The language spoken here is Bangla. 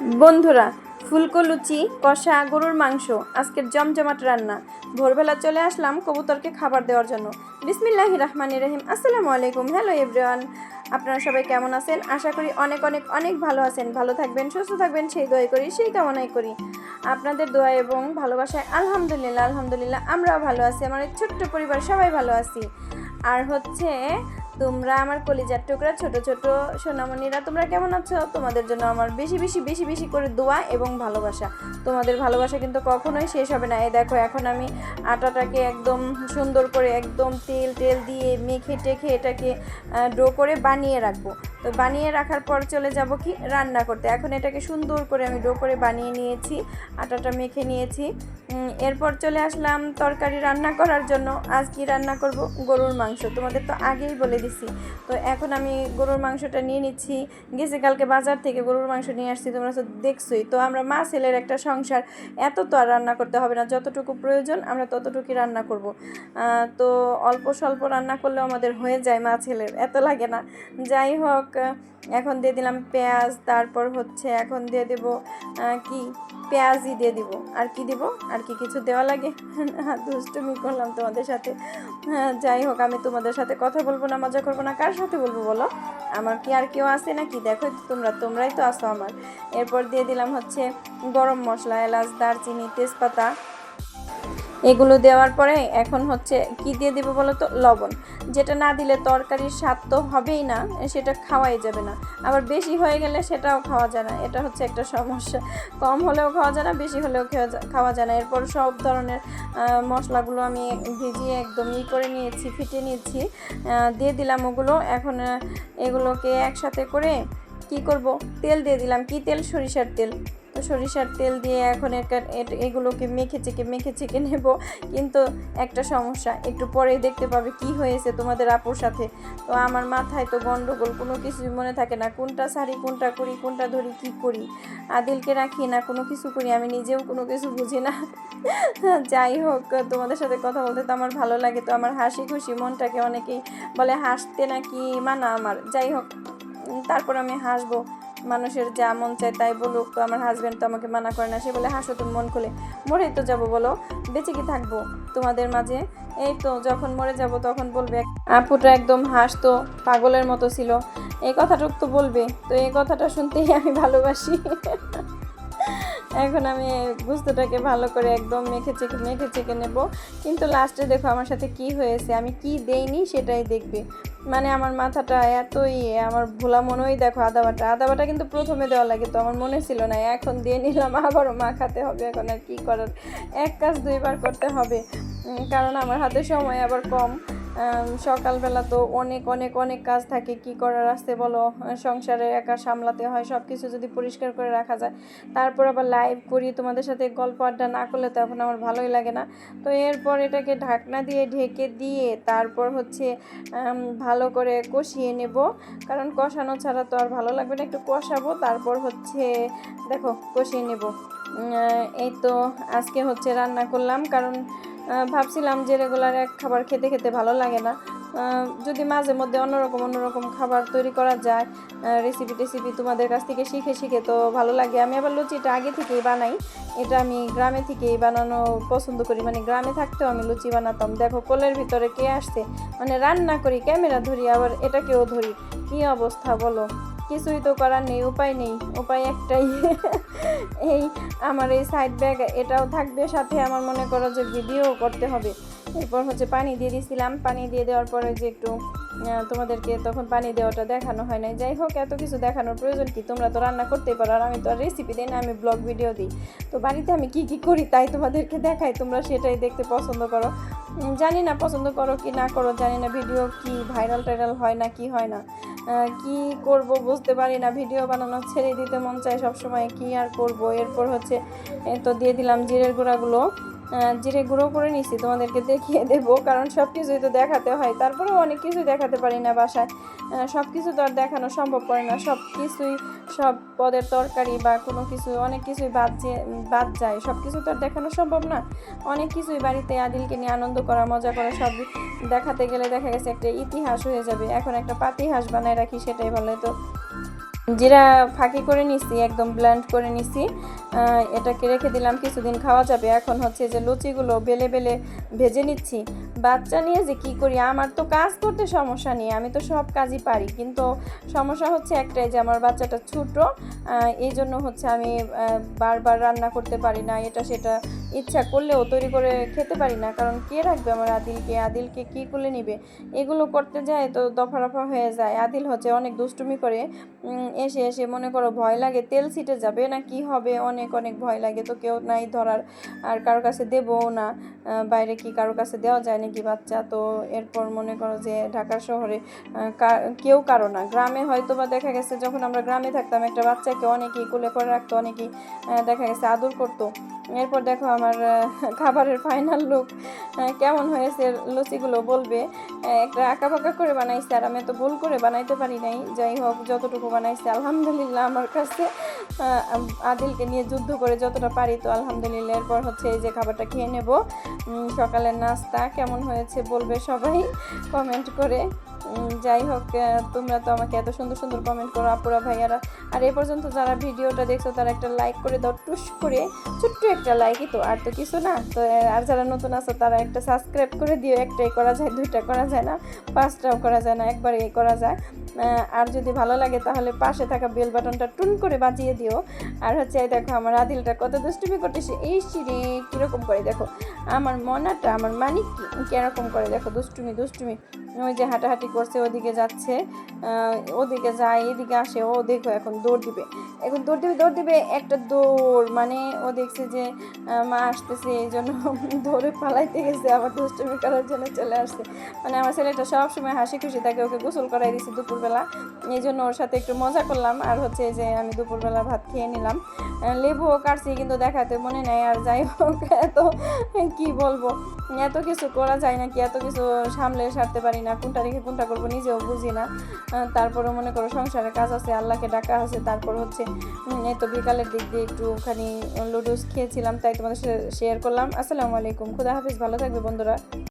বন্ধুরা, ফুলকো লুচি, কষা গরুর মাংস, আজকের জমজমাট রান্না। ভোরবেলা চলে আসলাম কবুতরকে খাবার দেওয়ার জন্য। বিসমিল্লাহ রহমান রহিম। আসসালামু আলাইকুম। হ্যালো এভরিওয়ান, আপনারা সবাই কেমন আছেন? আশা করি অনেক অনেক অনেক ভালো আছেন। ভালো থাকবেন, সুস্থ থাকবেন, সেই দোয়াই করি, সেই কামনাই করি। আপনাদের দোয়া এবং ভালোবাসায় আলহামদুলিল্লাহ আলহামদুলিল্লাহ, আমরাও ভালো আছি। আমার ছোট্ট পরিবার, সবাই ভালো আছি। আর হচ্ছে তোমরা আমার কলিজার টুকরা, ছোট ছোট সোনামণিরা, তোমরা কেমন আছো? তোমাদের জন্য আমার বেশি বেশি বেশি বেশি করে দোয়া এবং ভালোবাসা। তোমাদের ভালোবাসা কিন্তু কখনোই শেষ হবে না। এই দেখো, এখন আমি আটাটাকে একদম সুন্দর করে একদম তেল টেল দিয়ে মেখে টেখে এটাকে ডো করে বানিয়ে রাখব। তো বানিয়ে রাখার পর চলে যাব কি রান্না করতে। এখন এটাকে সুন্দর করে আমি ডো করে বানিয়ে নিয়েছি, আটাটা মেখে নিয়েছি। এরপর চলে আসলাম তরকারি রান্না করার জন্য। আজ কি রান্না করব? গরুর মাংস। তোমাদের তো আগেই বলে দিছি। তো এখন আমি গরুর মাংসটা নিয়ে নিচ্ছি। গেছে কালকে বাজার থেকে গরুর মাংস নিয়ে আসছি, তোমরা তো দেখছোই। তো আমরা মা ছেলের একটা সংসার। এত তো আর রান্না করতে হবে না। যতটুকু প্রয়োজন আমরা ততটুকুই রান্না করব। তো অল্প স্বল্প রান্না করলেও আমাদের হয়ে যায় মা ছেলের। এত লাগে না। যাই হোক এখন দিয়ে দিলাম পেঁয়াজ তারপর হচ্ছে এখন দিয়ে দেব কি? পেঁয়াজই দিয়ে দিব। আর কি দিব? আর কি কিছু দেওয়া লাগে? দুষ্টুমি করলাম তোমাদের সাথে। হ্যাঁ, যাই হোক আমি তোমাদের সাথে কথা বলব না মজা করব না। কার সাথে বলব বলো? আমার কি আর কেউ আছে নাকি? দেখো তোমরা তোমরাই তো আসো আমার। এরপর দিয়ে দিলাম হচ্ছে গরম মশলা এলাচ দারচিনি তেজপাতা। এগুলো দেওয়ার পরে এখন হচ্ছে কি দিয়ে দেবো বলো তো? লবণ। যেটা না দিলে তরকারির স্বাদ তো হবেই না, সেটা খাওয়াই যাবে না। আবার বেশি হয়ে গেলে সেটাও খাওয়া যায় না। এটা হচ্ছে একটা সমস্যা। কম হলেও খাওয়া যায় না, বেশি হলেও খাওয়া যায় না। এরপর সব ধরনের মশলাগুলো আমি ভিজিয়ে একদম ই করে নিয়েছি ফিটে নিয়েছি। দিয়ে দিলাম ওগুলো। এখন এগুলোকে একসাথে করে কি করব? তেল দিয়ে দিলাম। কি তেল? সরিষার তেল। তো সরিষার তেল দিয়ে এখন একা- এট- এগুলোকে মেখে চেকে মেখে চেকে নেব। কিন্তু একটা সমস্যা, একটু পরেই দেখতে পাবে কি হয়েছে তোমাদের আপুর সাথে। তো আমার মাথায় তো গন্ডগোল, কোনো কিছু মনে থাকে না, কোনটা শাড়ি কোনটা করি, কোনটা ধরি, কি করি? আদিলকে রাখি না, কোনো কিছু করি, আমি নিজেও কোনো কিছু বুঝি না। যাই হোক, তোমাদের সাথে কথা বলতে তো আমার ভালো লাগে, তো আমার হাসি খুশি, মনটাকে অনেকেই বলে হাসতে নাকি মানা আমার। যাই হোক তারপর আমি হাসবো। মানুষের যা মন চায় তাই বলুক, তো আমার হাজব্যান্ড তো আমাকে মানা করে না, সে বলে, হাসো তুমি মন খুলে। মরেই তো যাব বলো, বেঁচে কি থাকব? তোমাদের মাঝে এই তো যখন মরে যাব তখন বলবে, আপুটা একদম হাসতো পাগলের মতো ছিল। এই কথাটুক তো বলবে, তো এই কথাটা শুনতেই আমি ভালোবাসি। এখন আমি গুস্তটাকে ভালো করে একদম মেখে চেখে মেখে চেখে নেব। কিন্তু লাস্টে দেখো আমার সাথে কি হয়েছে, আমি কি দেইনি সেটাই দেখবে। মানে আমার মাথাটা এতই, আমার ভোলা মনেই দেখো আদা বাটা আদা বাটা কিন্তু প্রথমে দেওয়া লাগে তো, আমার মনে ছিল না, এখন দিয়ে নিলাম, আবারও মাখাতে হবে, এখন আর কি করার? এক কাজ দুইবার করতে হবে। কারণ আমার হাতে সময় আবার কম। সকালবেলা তো অনেক অনেক অনেক কাজ থাকে। কি করার আসতে বলো? সংসারে একা সামলাতে হয় সব কিছু যদি পরিষ্কার করে রাখা যায়। তারপর আবার লাইভ করি, তোমাদের সাথে গল্প আড্ডা না করলে তো এখন আমার ভালোই লাগে না। তো এরপর এটাকে ঢাকনা দিয়ে ঢেকে দিয়ে তারপর হচ্ছে ভালো করে কষিয়ে নেব। কারণ কষানো ছাড়া তো আর ভালো লাগবে না, একটু কষাবো, তারপর হচ্ছে, দেখো, কষিয়ে নেব। এই তো আজকে হচ্ছে রান্না করলাম। কারণ ভাবছিলাম যে রেগুলার এক খাবার খেতে খেতে ভালো লাগে না। যদি মাঝে মধ্যে অন্যরকম অন্যরকম খাবার তৈরি করা যায় রেসিপি টেসিপি তোমাদের কাছ থেকে শিখে শিখে তো ভালো লাগে। আমি আবার লুচিটা আগে থেকেই বানাই। এটা আমি গ্রামে থেকেই বানানো পছন্দ করি। মানে গ্রামে থাকতেও আমি লুচি বানাতাম। দেখো কোলের ভিতরে কে আসছে? মানে রান্না করি, ক্যামেরা ধরি, আবার এটাকেও ধরি। কী অবস্থা বলো? কিছুই তো করার নেই, উপায় নেই। উপায় একটাই। এই আমার এই সাইড ব্যাগ এটাও থাকবে, সাথে আমার মনে করো যে ভিডিও করতে হবে। এরপর হচ্ছে পানি দিয়ে দিয়েছিলাম পানি দিয়ে দেওয়ার পরে যে একটু তোমাদেরকে তখন পানি দেওয়াটা দেখানো হয় নাই। যাই হোক, এত কিছু দেখানোর প্রয়োজন কি? তোমরা তো রান্না করতেই পারো, আর আমি তো আর রেসিপি দিই না, আমি ব্লগ ভিডিও দিই। তো বাড়িতে আমি কি কি করি তাই তোমাদেরকে দেখাই, তোমরা সেটাই দেখতে পছন্দ করো। জানি না পছন্দ করো কি না করো, জানি না ভিডিও কি ভাইরাল টাইরাল হয় না, কি হয় না। কি করব বুঝতে পারি না। ভিডিও বানানো ছেড়ে দিতে মন চায় সবসময়, কি আর করব? এরপর হচ্ছে তো দিয়ে দিলাম জিরের গুঁড়াগুলো। জিরে গুঁড়ো করে নিছি, তোমাদেরকে দেখিয়ে দেবো। কারণ সব কিছুই তো দেখাতে হয়। তারপরেও অনেক কিছুই দেখাতে পারি না বাসায়। সব কিছু তো আর দেখানো সম্ভব করে না। সব কিছুই সব পদের তরকারি বা কোনো কিছু, অনেক কিছুই বাদ যে, বাদ যায়। সব কিছু তো আর দেখানো সম্ভব না। অনেক কিছুই বাড়িতে আদিলকে নিয়ে আনন্দ করা, মজা করা, সব দেখাতে গেলে দেখা গেছে একটা ইতিহাস হয়ে যাবে। এখন একটা পাতিহাস বানায় রাখি, সেটাই ভালো। তো জিরা ফাঁকি করে নিছি, একদম ব্লেন্ড করে নিছি। এটাকে রেখে দিলাম, কিছুদিন খাওয়া যাবে। এখন হচ্ছে যে লুচিগুলো বেলে বেলে ভেজে নিচ্ছি। বাচ্চা নিয়ে যে কি করি? আমার তো কাজ করতে সমস্যা নেই, আমি তো সব কাজই পারি। কিন্তু সমস্যা হচ্ছে একটাই যে আমার বাচ্চাটা ছোটো এই জন্য হচ্ছে আমি বারবার রান্না করতে পারি না, এটা সেটা ইচ্ছা করলেও তৈরি করে খেতে পারি না। কারণ কে রাখবে আমার আদিলকে? আদিলকে কি করে নিবে? এগুলো করতে যায় তো দফা রফা হয়ে যায়। আদিল হচ্ছে অনেক দুষ্টুমি করে এসে এসে মনে করো ভয় লাগে, তেল ছিটে যাবে না কি হবে? অনেক অনেক ভয় লাগে, তো কেউ নাই ধরার, আর কারোর কাছে দেবও না বাইরে কি কারোর কাছে দেওয়া যায় নাকি বাচ্চা? তো এরপর মনে করো যে ঢাকা শহরে কেউ কারও না। গ্রামে হয়তো বা দেখা গেছে যখন আমরা গ্রামে থাকতাম, একটা বাচ্চাকে অনেকেই কোলে করে রাখতো, অনেকেই দেখা গেছে আদর করতো। এরপর দেখো আমার খাবারের ফাইনাল লুক কেমন হয়েছে লুচিগুলো বলবে। একটা আঁকা বাঁকা করে বানাইছে আর আমি তো ভুল করে বানাইতে পারি নাই। যাই হোক, যতটুকু বানাইছে, আলহামদুলিল্লাহ আমার কাছে। আদিলকে নিয়ে যুদ্ধ করে যতটা পারি তো আলহামদুলিল্লাহ। এরপর হচ্ছে এই যে খাবারটা খেয়ে নেব। সকালের নাস্তা কেমন হয়েছে বলবে সবাই? কমেন্ট করে। যাই হোক তোমরা তো আমাকে এত সুন্দর সুন্দর কমেন্ট করো, আপুরা ভাইয়ারা। আর এ পর্যন্ত যারা ভিডিওটা দেখছ, তারা একটা লাইক করে দাও, টুস করে, ছোট্ট একটা লাইকই তো, আর তো কিছু না। তো আর যারা নতুন আছো, তারা একটা সাবস্ক্রাইব করে দিও, একটাই করা যায়, দুইটা করা যায় না, পাঁচটাও করা যায় না একবারই করা যায়। আর যদি ভালো লাগে, তাহলে পাশে থাকা বেল বাটনটা টুন করে বাজিয়ে দিও। আর হচ্ছে, এই দেখো, আমার আদিলটা কত দুষ্টুমি করতেছে, এই সিঁড়ি কীরকম করে, দেখো। আমার মনাটা, আমার মানিক কি কীরকম করে, দেখো, দুষ্টুমি দুষ্টুমি। ওই যে হাঁটাহাঁটি করছে ওদিকে যাচ্ছে। ওদিকে যায়, এদিকে আসে, ও দেখো এখন দৌড় দিবে। এখন দৌড় দিবে দৌড় দিবে, একটা দৌড় মানে ও দেখছে যে মা আসতেছে, এই জন্য দৌড়ে পালাইতে গেছে, আবার দুষ্টুমি করার জন্য চলে আসছে। মানে আমার ছেলেটা সবসময় হাসি খুশি থাকে, ওকে গোসল করাই দিয়েছি দুপুরবেলা। এই জন্য ওর সাথে একটু মজা করলাম, আর হচ্ছে যে আমি দুপুরবেলা ভাত খেয়ে নিলাম। লেবুও কাটছি, কিন্তু দেখাতে মনে নেই, আর যাই হোক, এত কি বলব, এত কিছু করা যায় নাকি, এত কিছু সামলে সারতে পারি না, কোনটা রেখে কোনটা করব নিজেও বুঝি না। তারপরে মনে করো সংসারের কাজ আছে, আল্লাহকে ডাকা আছে, তারপর হচ্ছে এই তো বিকালের দিক দিয়ে একটুখানি লুডুস খেয়েছিলাম, তাই তোমাদের শেয়ার করলাম। আসসালামু আলাইকুম, খুদা হাফিজ, ভালো থাকবে বন্ধুরা।